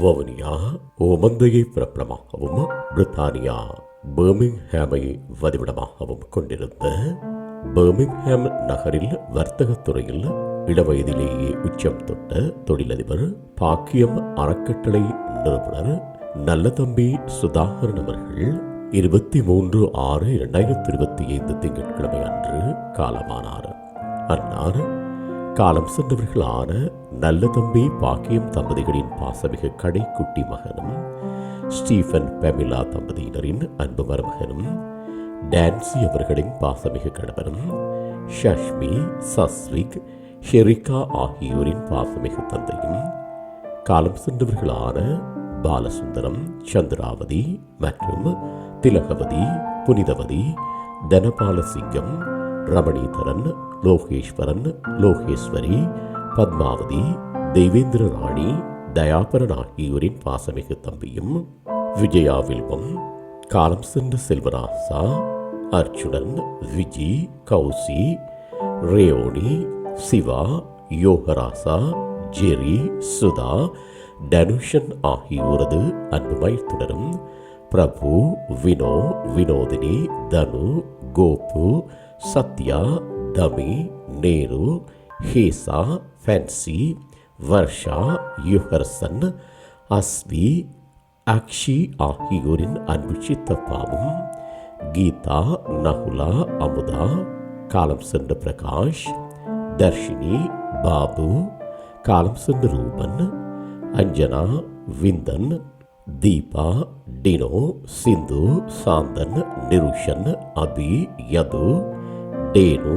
வவுனியா ஓமந்தையை பிறப்பிடமாகவும் பிரித்தானியா பர்மிங்ஹாமை வதிவிடமாகவும் கொண்டிருந்த பர்மிங்ஹாம் நகரில் வர்த்தகத்துறையில் இளவயதிலேயே உச்சம் தொட்ட தொழிலதிபர் பாக்கியம் அறக்கட்டளை நிறுவனர் நல்லதம்பி சுதாகரன் அவர்கள் இருபத்தி மூன்று ஆறு இரண்டாயிரத்தி இருபத்தி ஐந்து திங்கட்கிழமை அன்று காலமானார். அன்னார் காலம் சென்றவர்களான நல்ல தம்பி பாக்கியம் தம்பதிகளின் பாசமிகு கடைக்குட்டி மகனும் ஸ்டீஃபன் பெமிலா தம்பதியினரின் அன்பு மருமகனும் டான்சி அவர்களின் பாசமிகு கணவனும் ஷஷ்மி சஸ்விக் ஷெரிகா ஆகியோரின் பாசமிகு தந்தையும் காலம் சென்றவர்களான பாலசுந்தரம் சந்திராவதி மற்றும் திலகவதி புனிதவதி தனபாலசிங்கம் ரமணீதரன் லோகேஸ்வரன் லோகேஸ்வரி பத்மாவதி தெய்வேந்திர ராணி தயாபரன் ஆகியோரின் பாசமிகு தம்பியும் விஜயா வில்வம் காலம் சென்ற செல்வராசா அர்ச்சுனன் விஜி கௌசி ரேயோனி சிவா யோகராசா ஜெரி சுதா டனுஷன் ஆகியோரது அன்புமாய் தொடரும் பிரபு வினோ வினோதினி தனு கோபு சத்யா தமி நேரு ஹேசா ஃபேன்சி வர்ஷா யுஹர்சன் அஸ்வி அக்ஷி ஆகியோரின் அன்பு சித்தப்பாவும் கீதா நகுலா அமுதா காலம் சென்ற பிரகாஷ் தர்ஷினி பாபு காலம் சென்ற ரூபன் அஞ்சனா விந்தன் தீபா டினோ சிந்து சாந்தன் நிருஷன் அபி யது டேனு